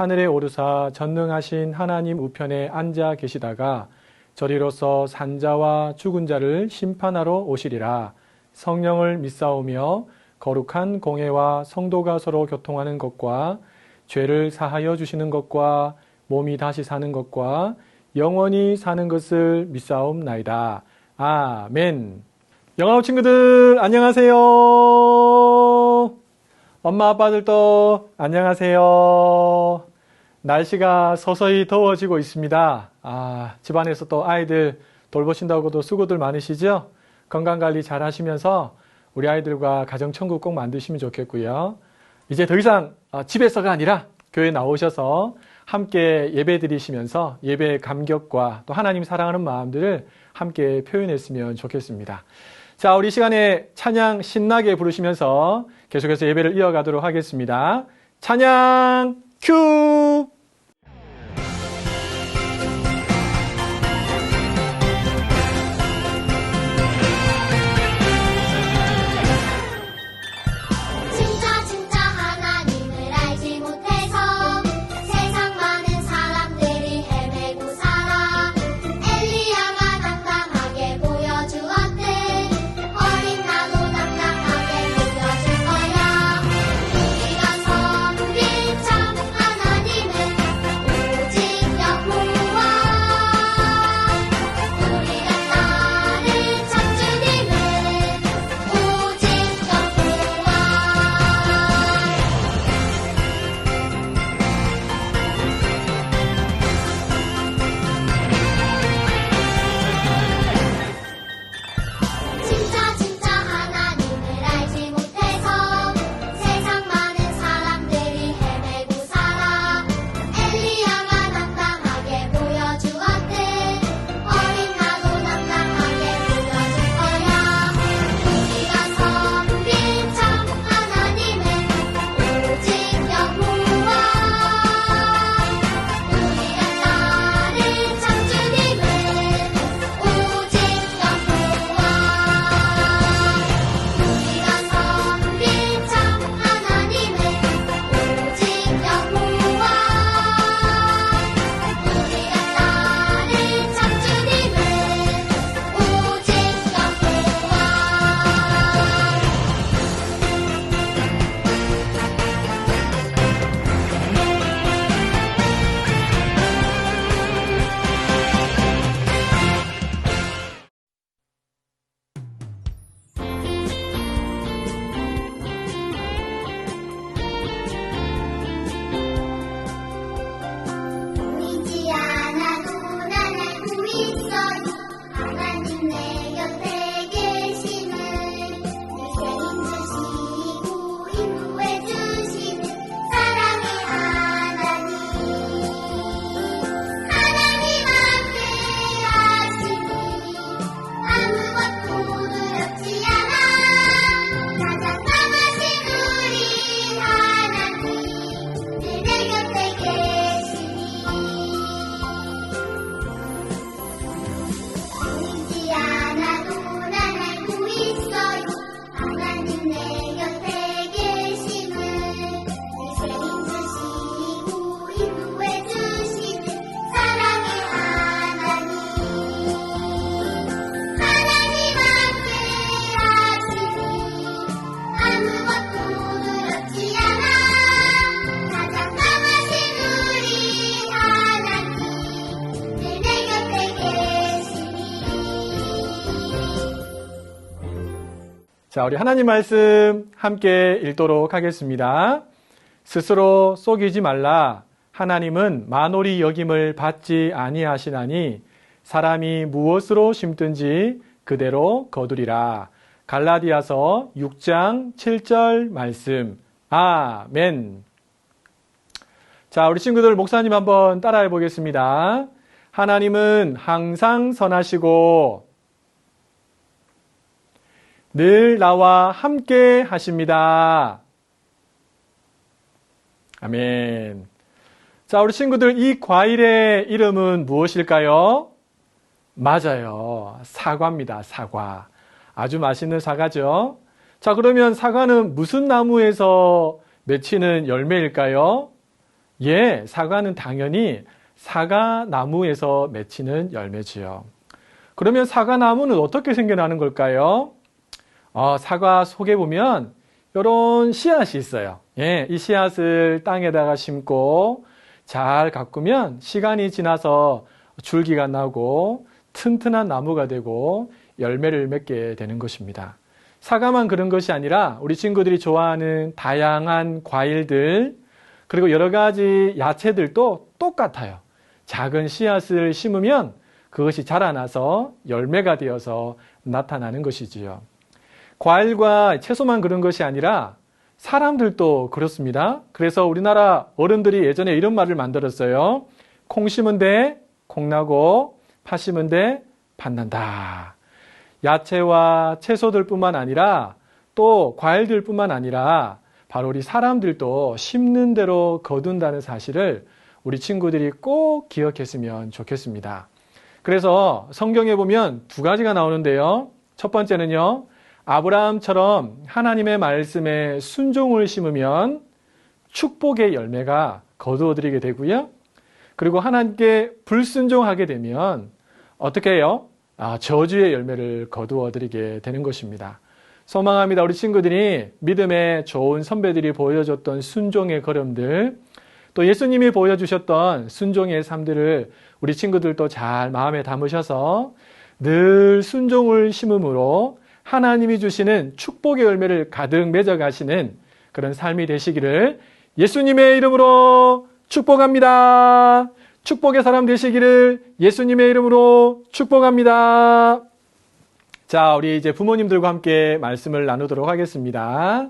하늘에 오르사 전능하신 하나님 우편에 앉아 계시다가 저리로서 산자와 죽은 자를 심판하러 오시리라 성령을 믿사오며 거룩한 공예와 성도가 서로 교통하는 것과 죄를 사하여 주시는 것과 몸이 다시 사는 것과 영원히 사는 것을 믿사옵나이다. 아멘. 영화부 친구들 안녕하세요. 엄마 아빠들도 안녕하세요. 날씨가 서서히 더워지고 있습니다. 아, 집안에서 또 아이들 돌보신다고도 수고들 많으시죠? 건강관리 잘 하시면서 우리 아이들과 가정천국 꼭 만드시면 좋겠고요. 이제 더 이상 어, 집에서가 아니라 교회 나오셔서 함께 예배 드리시면서 예배의 감격과 또 하나님 사랑하는 마음들을 함께 표현했으면 좋겠습니다. 자, 우리 시간에 찬양 신나게 부르시면서 계속해서 예배를 이어가도록 하겠습니다. 찬양 큐! 자, 우리 하나님 말씀 함께 읽도록 하겠습니다. 스스로 속이지 말라. 하나님은 만홀이 여김을 받지 아니하시나니 사람이 무엇으로 심든지 그대로 거두리라. 갈라디아서 6장 7절 말씀. 아멘. 자, 우리 친구들 목사님 한번 따라해 보겠습니다. 하나님은 항상 선하시고 늘 나와 함께 하십니다. 아멘. 자, 우리 친구들 이 과일의 이름은 무엇일까요? 맞아요. 사과입니다. 사과. 아주 맛있는 사과죠. 자, 그러면 사과는 무슨 나무에서 맺히는 열매일까요? 예, 사과는 당연히 사과 나무에서 맺히는 열매지요. 그러면 사과 나무는 어떻게 생겨나는 걸까요? 어, 사과 속에 보면 이런 씨앗이 있어요. 예, 이 씨앗을 땅에다가 심고 잘 가꾸면 시간이 지나서 줄기가 나고 튼튼한 나무가 되고 열매를 맺게 되는 것입니다. 사과만 그런 것이 아니라 우리 친구들이 좋아하는 다양한 과일들 그리고 여러 가지 야채들도 똑같아요. 작은 씨앗을 심으면 그것이 자라나서 열매가 되어서 나타나는 것이지요. 과일과 채소만 그런 것이 아니라 사람들도 그렇습니다. 그래서 우리나라 어른들이 예전에 이런 말을 만들었어요. 콩 심은 데 콩나고 파 심은 데 팥난다. 야채와 채소들뿐만 아니라 또 과일들뿐만 아니라 바로 우리 사람들도 심는 대로 거둔다는 사실을 우리 친구들이 꼭 기억했으면 좋겠습니다. 그래서 성경에 보면 두 가지가 나오는데요. 첫 번째는요. 아브라함처럼 하나님의 말씀에 순종을 심으면 축복의 열매가 거두어드리게 되고요. 그리고 하나님께 불순종하게 되면 어떻게 해요? 아, 저주의 열매를 거두어드리게 되는 것입니다. 소망합니다. 우리 친구들이 믿음의 좋은 선배들이 보여줬던 순종의 걸음들, 또 예수님이 보여주셨던 순종의 삶들을 우리 친구들도 잘 마음에 담으셔서 늘 순종을 심음으로 하나님이 주시는 축복의 열매를 가득 맺어가시는 그런 삶이 되시기를 예수님의 이름으로 축복합니다. 축복의 사람 되시기를 예수님의 이름으로 축복합니다. 자, 우리 이제 부모님들과 함께 말씀을 나누도록 하겠습니다.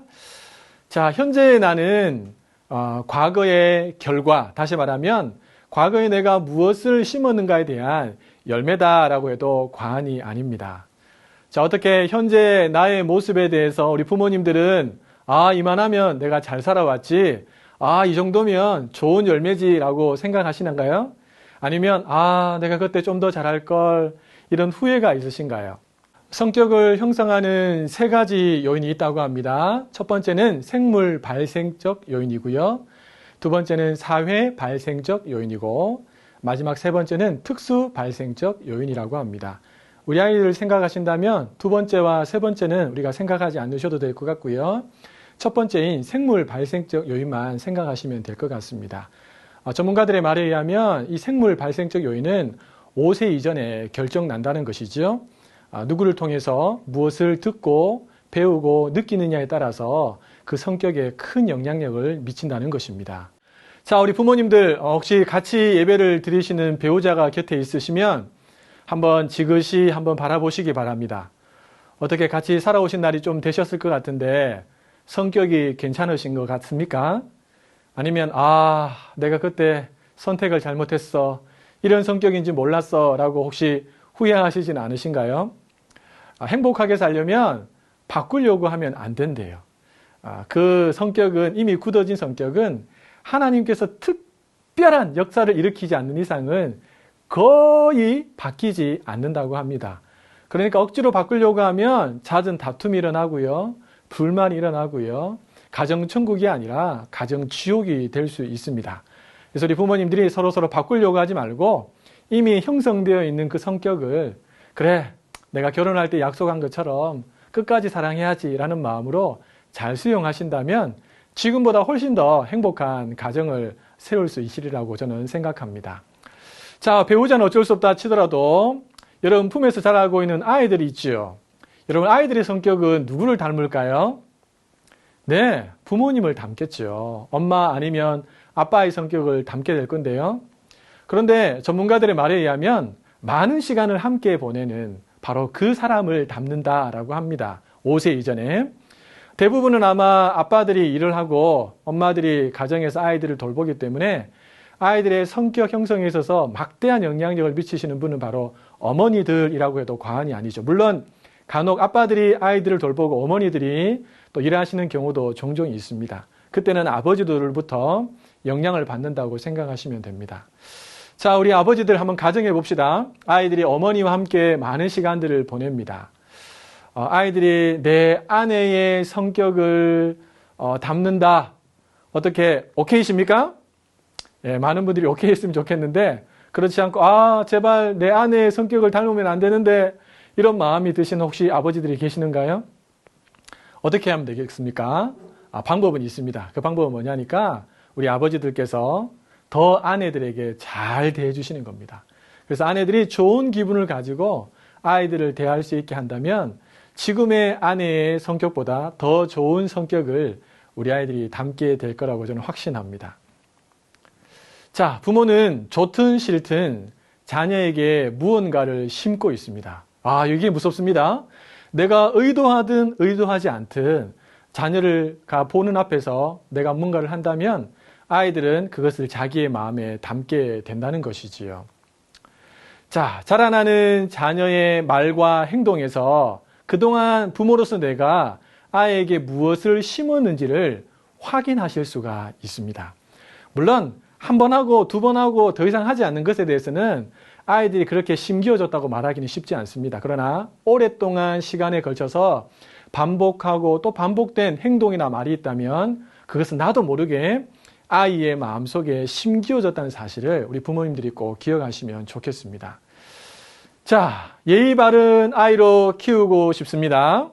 자, 현재 나는 어, 과거의 결과, 다시 말하면 과거에 내가 무엇을 심었는가에 대한 열매다라고 해도 과언이 아닙니다. 자, 어떻게 현재 나의 모습에 대해서 우리 부모님들은 아, 이만하면 내가 잘 살아왔지. 아, 이 정도면 좋은 열매지라고 생각하시는가요? 아니면 아, 내가 그때 좀 더 잘할 걸 이런 후회가 있으신가요? 성격을 형성하는 세 가지 요인이 있다고 합니다. 첫 번째는 생물 발생적 요인이고요. 두 번째는 사회 발생적 요인이고 마지막 세 번째는 특수 발생적 요인이라고 합니다. 우리 아이를 생각하신다면 두 번째와 세 번째는 우리가 생각하지 않으셔도 될 것 같고요. 첫 번째인 생물 발생적 요인만 생각하시면 될 것 같습니다. 어, 전문가들의 말에 의하면 이 생물 발생적 요인은 5세 이전에 결정 난다는 것이죠. 아, 누구를 통해서 무엇을 듣고 배우고 느끼느냐에 따라서 그 성격에 큰 영향력을 미친다는 것입니다. 자, 우리 부모님들 어, 혹시 같이 예배를 드리시는 배우자가 곁에 있으시면 한번 지그시 한번 바라보시기 바랍니다. 어떻게 같이 살아오신 날이 좀 되셨을 것 같은데 성격이 괜찮으신 것 같습니까? 아니면 아, 내가 그때 선택을 잘못했어. 이런 성격인지 몰랐어. 라고 혹시 후회하시진 않으신가요? 아, 행복하게 살려면 바꾸려고 하면 안 된대요. 아, 그 성격은 이미 굳어진 성격은 하나님께서 특별한 역사를 일으키지 않는 이상은 거의 바뀌지 않는다고 합니다. 그러니까 억지로 바꾸려고 하면 잦은 다툼이 일어나고요. 불만이 일어나고요. 가정 천국이 아니라 가정 지옥이 될 수 있습니다. 그래서 우리 부모님들이 서로서로 바꾸려고 하지 말고 이미 형성되어 있는 그 성격을 그래, 내가 결혼할 때 약속한 것처럼 끝까지 사랑해야지라는 마음으로 잘 수용하신다면 지금보다 훨씬 더 행복한 가정을 세울 수 있으리라고 저는 생각합니다. 자, 배우자는 어쩔 수 없다 치더라도 여러분 품에서 자라고 있는 아이들이 있지요. 여러분 아이들의 성격은 누구를 닮을까요? 네, 부모님을 닮겠죠. 엄마 아니면 아빠의 성격을 닮게 될 건데요. 그런데 전문가들의 말에 의하면 많은 시간을 함께 보내는 바로 그 사람을 닮는다라고 합니다. 5세 이전에. 대부분은 아마 아빠들이 일을 하고 엄마들이 가정에서 아이들을 돌보기 때문에 아이들의 성격 형성에 있어서 막대한 영향력을 미치시는 분은 바로 어머니들이라고 해도 과언이 아니죠. 물론 간혹 아빠들이 아이들을 돌보고 어머니들이 또 일하시는 경우도 종종 있습니다. 그때는 아버지들로부터 영향을 받는다고 생각하시면 됩니다. 자, 우리 아버지들 한번 가정해 봅시다. 아이들이 어머니와 함께 많은 시간들을 보냅니다. 어, 아이들이 내 아내의 성격을 어, 담는다. 어떻게 오케이십니까? 예, 많은 분들이 오케이 했으면 좋겠는데 그렇지 않고 아 제발 내 아내의 성격을 닮으면 안 되는데 이런 마음이 드시는 혹시 아버지들이 계시는가요? 어떻게 하면 되겠습니까? 아, 방법은 있습니다. 그 방법은 뭐냐니까 우리 아버지들께서 더 아내들에게 잘 대해 주시는 겁니다. 그래서 아내들이 좋은 기분을 가지고 아이들을 대할 수 있게 한다면 지금의 아내의 성격보다 더 좋은 성격을 우리 아이들이 담게 될 거라고 저는 확신합니다. 자, 부모는 좋든 싫든 자녀에게 무언가를 심고 있습니다. 아, 이게 무섭습니다. 내가 의도하든 의도하지 않든 자녀를 가 보는 앞에서 내가 뭔가를 한다면 아이들은 그것을 자기의 마음에 담게 된다는 것이지요. 자, 자라나는 자녀의 말과 행동에서 그동안 부모로서 내가 아이에게 무엇을 심었는지를 확인하실 수가 있습니다. 물론 한 번 하고 두 번 하고 더 이상 하지 않는 것에 대해서는 아이들이 그렇게 심기어졌다고 말하기는 쉽지 않습니다. 그러나 오랫동안 시간에 걸쳐서 반복하고 또 반복된 행동이나 말이 있다면 그것은 나도 모르게 아이의 마음속에 심기어졌다는 사실을 우리 부모님들이 꼭 기억하시면 좋겠습니다. 자, 예의 바른 아이로 키우고 싶습니다.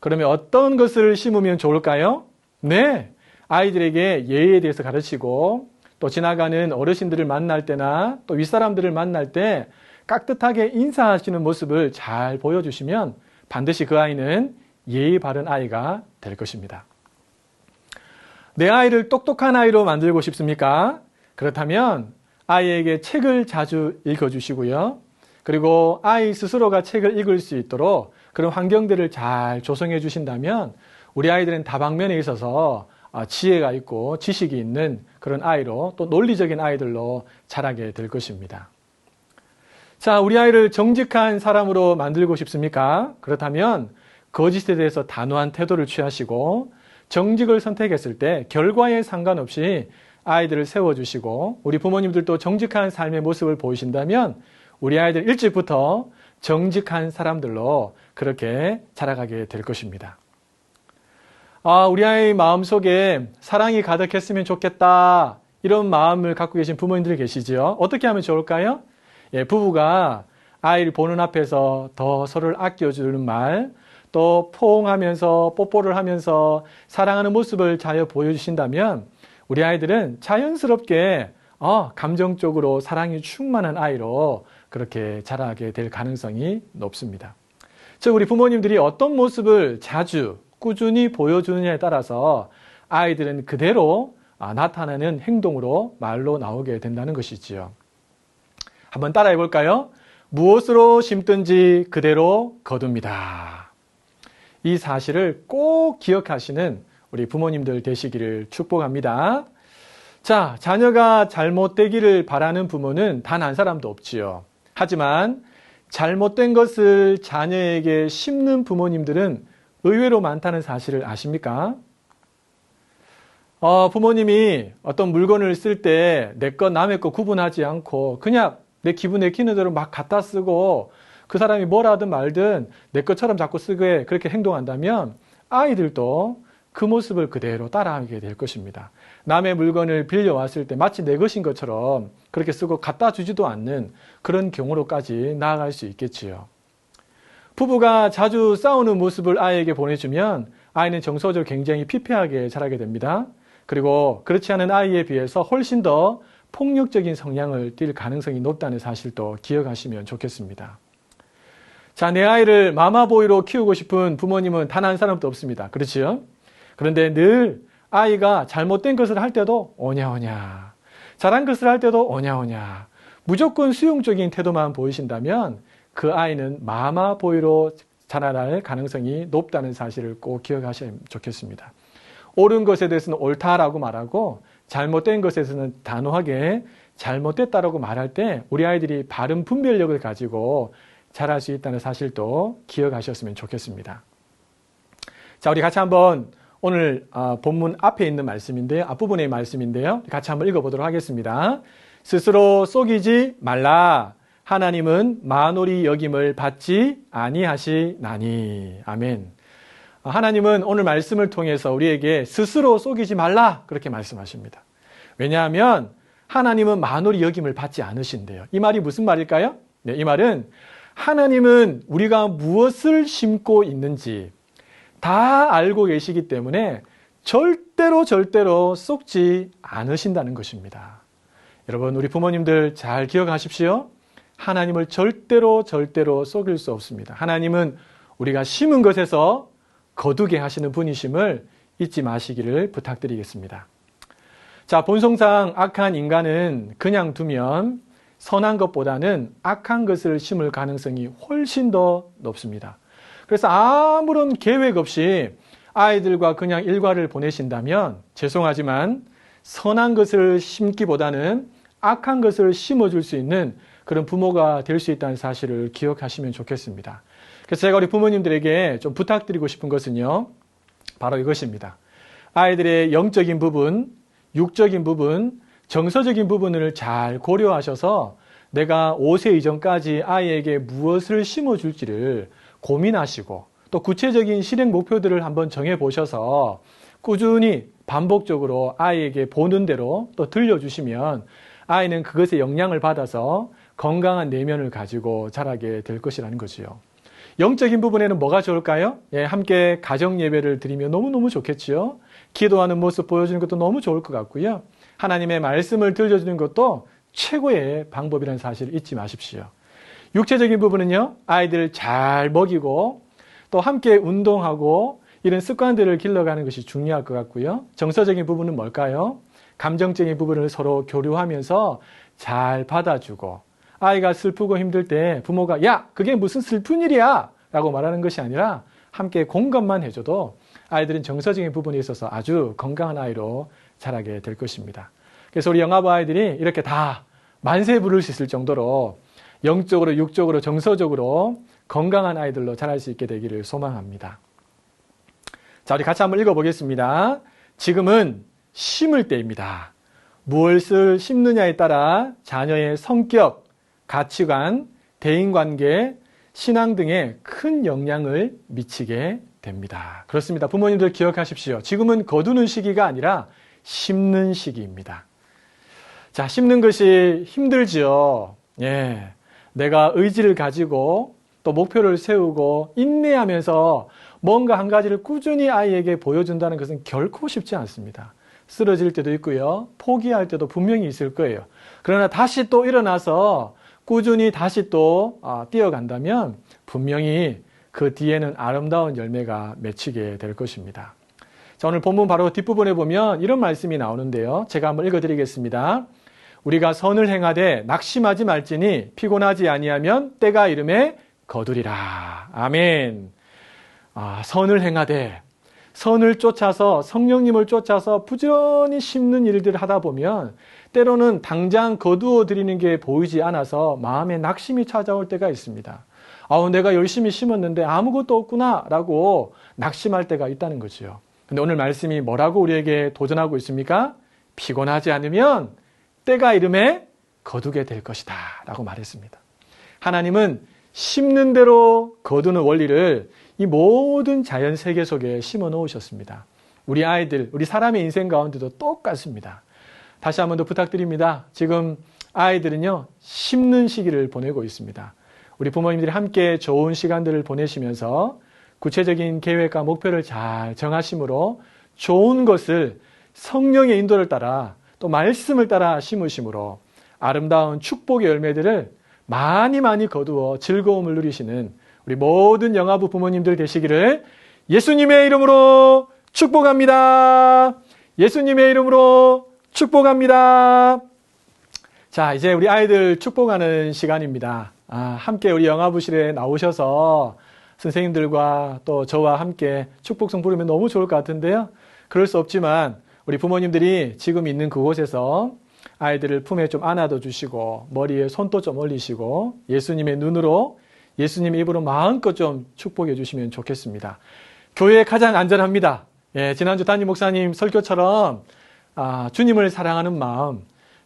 그러면 어떤 것을 심으면 좋을까요? 네. 아이들에게 예의에 대해서 가르치고 또 지나가는 어르신들을 만날 때나 또 윗사람들을 만날 때 깍듯하게 인사하시는 모습을 잘 보여주시면 반드시 그 아이는 예의 바른 아이가 될 것입니다. 내 아이를 똑똑한 아이로 만들고 싶습니까? 그렇다면 아이에게 책을 자주 읽어주시고요. 그리고 아이 스스로가 책을 읽을 수 있도록 그런 환경들을 잘 조성해 주신다면 우리 아이들은 다방면에 있어서 아, 지혜가 있고 지식이 있는 그런 아이로 또 논리적인 아이들로 자라게 될 것입니다. 자, 우리 아이를 정직한 사람으로 만들고 싶습니까? 그렇다면 거짓에 대해서 단호한 태도를 취하시고 정직을 선택했을 때 결과에 상관없이 아이들을 세워주시고 우리 부모님들도 정직한 삶의 모습을 보이신다면 우리 아이들 일찍부터 정직한 사람들로 그렇게 자라가게 될 것입니다. 아, 우리 아이 마음 속에 사랑이 가득했으면 좋겠다. 이런 마음을 갖고 계신 부모님들 계시지요? 어떻게 하면 좋을까요? 예, 부부가 아이를 보는 앞에서 더 서로를 아껴주는 말, 또 포옹하면서 뽀뽀를 하면서 사랑하는 모습을 잘 보여주신다면 우리 아이들은 자연스럽게 어, 감정적으로 사랑이 충만한 아이로 그렇게 자라게 될 가능성이 높습니다. 즉, 우리 부모님들이 어떤 모습을 자주 꾸준히 보여주느냐에 따라서 아이들은 그대로 아, 나타나는 행동으로 말로 나오게 된다는 것이지요. 한번 따라해 볼까요? 무엇으로 심든지 그대로 거둡니다. 이 사실을 꼭 기억하시는 우리 부모님들 되시기를 축복합니다. 자, 자녀가 잘못되기를 바라는 부모는 단 한 사람도 없지요. 하지만 잘못된 것을 자녀에게 심는 부모님들은 의외로 많다는 사실을 아십니까? 어, 부모님이 어떤 물건을 쓸 때내것 남의 것 구분하지 않고 그냥 내 기분 내키는 대로 막 갖다 쓰고 그 사람이 뭘 하든 말든 내 것처럼 자꾸 쓰게 그렇게 행동한다면 아이들도 그 모습을 그대로 따라하게 될 것입니다. 남의 물건을 빌려왔을 때 마치 내 것인 것처럼 그렇게 쓰고 갖다 주지도 않는 그런 경우로까지 나아갈 수 있겠지요. 부부가 자주 싸우는 모습을 아이에게 보내주면 아이는 정서적으로 굉장히 피폐하게 자라게 됩니다. 그리고 그렇지 않은 아이에 비해서 훨씬 더 폭력적인 성향을 띨 가능성이 높다는 사실도 기억하시면 좋겠습니다. 자, 내 아이를 마마보이로 키우고 싶은 부모님은 단 한 사람도 없습니다. 그렇지요? 그런데 늘 아이가 잘못된 것을 할 때도 오냐오냐, 잘한 것을 할 때도 오냐오냐, 무조건 수용적인 태도만 보이신다면 그 아이는 마마보이로 자라날 가능성이 높다는 사실을 꼭 기억하시면 좋겠습니다. 옳은 것에 대해서는 옳다라고 말하고 잘못된 것에 대해서는 단호하게 잘못됐다라고 말할 때 우리 아이들이 바른 분별력을 가지고 자랄 수 있다는 사실도 기억하셨으면 좋겠습니다. 자, 우리 같이 한번 오늘 아, 본문 앞에 있는 말씀인데요. 앞부분의 말씀인데요. 같이 한번 읽어보도록 하겠습니다. 스스로 속이지 말라. 하나님은 만홀이 여김을 받지 아니하시나니. 아멘. 아, 하나님은 오늘 말씀을 통해서 우리에게 스스로 속이지 말라. 그렇게 말씀하십니다. 왜냐하면 하나님은 만홀이 여김을 받지 않으신대요. 이 말이 무슨 말일까요? 네, 이 말은 하나님은 우리가 무엇을 심고 있는지 다 알고 계시기 때문에 절대로 절대로 속지 않으신다는 것입니다. 여러분, 우리 부모님들 잘 기억하십시오. 하나님을 절대로 절대로 속일 수 없습니다. 하나님은 우리가 심은 것에서 거두게 하시는 분이심을 잊지 마시기를 부탁드리겠습니다. 자, 본성상 악한 인간은 그냥 두면 선한 것보다는 악한 것을 심을 가능성이 훨씬 더 높습니다. 그래서 아무런 계획 없이 아이들과 그냥 일과를 보내신다면 죄송하지만 선한 것을 심기보다는 악한 것을 심어줄 수 있는 그런 부모가 될 수 있다는 사실을 기억하시면 좋겠습니다. 그래서 제가 우리 부모님들에게 좀 부탁드리고 싶은 것은요, 바로 이것입니다. 아이들의 영적인 부분, 육적인 부분, 정서적인 부분을 잘 고려하셔서 내가 5세 이전까지 아이에게 무엇을 심어줄지를 고민하시고 또 구체적인 실행 목표들을 한번 정해 보셔서 꾸준히 반복적으로 아이에게 보는 대로 또 들려주시면 아이는 그것에 영향을 받아서 건강한 내면을 가지고 자라게 될 것이라는 거지요. 영적인 부분에는 뭐가 좋을까요? 예, 함께 가정 예배를 드리면 너무너무 좋겠지요. 기도하는 모습 보여주는 것도 너무 좋을 것 같고요. 하나님의 말씀을 들려주는 것도 최고의 방법이라는 사실을 잊지 마십시오. 육체적인 부분은요, 아이들 잘 먹이고 또 함께 운동하고 이런 습관들을 길러가는 것이 중요할 것 같고요. 정서적인 부분은 뭘까요? 감정적인 부분을 서로 교류하면서 잘 받아주고 아이가 슬프고 힘들 때 부모가 야, 그게 무슨 슬픈 일이야! 라고 말하는 것이 아니라 함께 공감만 해줘도 아이들은 정서적인 부분에 있어서 아주 건강한 아이로 자라게 될 것입니다. 그래서 우리 영아부 아이들이 이렇게 다 만세 부를 수 있을 정도로 영적으로, 육적으로, 정서적으로 건강한 아이들로 자랄 수 있게 되기를 소망합니다. 자, 우리 같이 한번 읽어보겠습니다. 지금은 심을 때입니다. 무엇을 심느냐에 따라 자녀의 성격, 가치관, 대인관계, 신앙 등에 큰 영향을 미치게 됩니다. 그렇습니다. 부모님들 기억하십시오. 지금은 거두는 시기가 아니라 심는 시기입니다. 자, 심는 것이 힘들지요. 예. 내가 의지를 가지고 또 목표를 세우고 인내하면서 뭔가 한 가지를 꾸준히 아이에게 보여준다는 것은 결코 쉽지 않습니다. 쓰러질 때도 있고요. 포기할 때도 분명히 있을 거예요. 그러나 다시 또 일어나서 꾸준히 다시 또 아, 뛰어간다면 분명히 그 뒤에는 아름다운 열매가 맺히게 될 것입니다. 자, 오늘 본문 바로 뒷부분에 보면 이런 말씀이 나오는데요. 제가 한번 읽어드리겠습니다. 우리가 선을 행하되 낙심하지 말지니 피곤하지 아니하면 때가 이름에 거두리라. 아멘. 아, 선을 행하되 선을 쫓아서 성령님을 쫓아서 부지런히 심는 일들을 하다 보면 때로는 당장 거두어 드리는 게 보이지 않아서 마음에 낙심이 찾아올 때가 있습니다. 아우 내가 열심히 심었는데 아무것도 없구나 라고 낙심할 때가 있다는 거지요. 근데 오늘 말씀이 뭐라고 우리에게 도전하고 있습니까? 피곤하지 않으면 때가 이름에 거두게 될 것이다. 라고 말했습니다. 하나님은 심는 대로 거두는 원리를 이 모든 자연 세계 속에 심어 놓으셨습니다. 우리 아이들, 우리 사람의 인생 가운데도 똑같습니다. 다시 한 번 더 부탁드립니다. 지금 아이들은요, 심는 시기를 보내고 있습니다. 우리 부모님들이 함께 좋은 시간들을 보내시면서 구체적인 계획과 목표를 잘 정하심으로 좋은 것을 성령의 인도를 따라 또 말씀을 따라 심으심으로 아름다운 축복의 열매들을 많이 많이 거두어 즐거움을 누리시는 우리 모든 영아부 부모님들 되시기를 예수님의 이름으로 축복합니다. 예수님의 이름으로 축복합니다. 자, 이제 우리 아이들 축복하는 시간입니다. 아, 함께 우리 영아부실에 나오셔서 선생님들과 또 저와 함께 축복성 부르면 너무 좋을 것 같은데요. 그럴 수 없지만 우리 부모님들이 지금 있는 그곳에서 아이들을 품에 좀 안아도 주시고 머리에 손도 좀 올리시고 예수님의 눈으로 예수님의 입으로 마음껏 좀 축복해 주시면 좋겠습니다. 교회 가장 안전합니다. 예, 지난주 담임 목사님 설교처럼 아, 주님을 사랑하는 마음,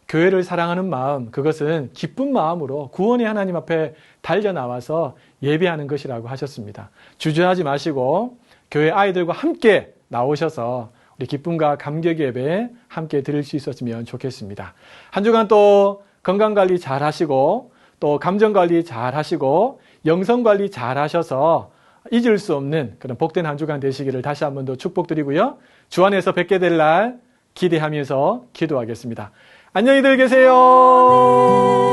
교회를 사랑하는 마음, 그것은 기쁜 마음으로 구원의 하나님 앞에 달려 나와서 예배하는 것이라고 하셨습니다. 주저하지 마시고 교회 아이들과 함께 나오셔서 우리 기쁨과 감격 예배 함께 드릴 수 있었으면 좋겠습니다. 한 주간 또 건강 관리 잘 하시고 또 감정 관리 잘 하시고 영성 관리 잘 하셔서 잊을 수 없는 그런 복된 한 주간 되시기를 다시 한 번 더 축복드리고요. 주 안에서 뵙게 될 날 기대하면서 기도하겠습니다. 안녕히들 계세요.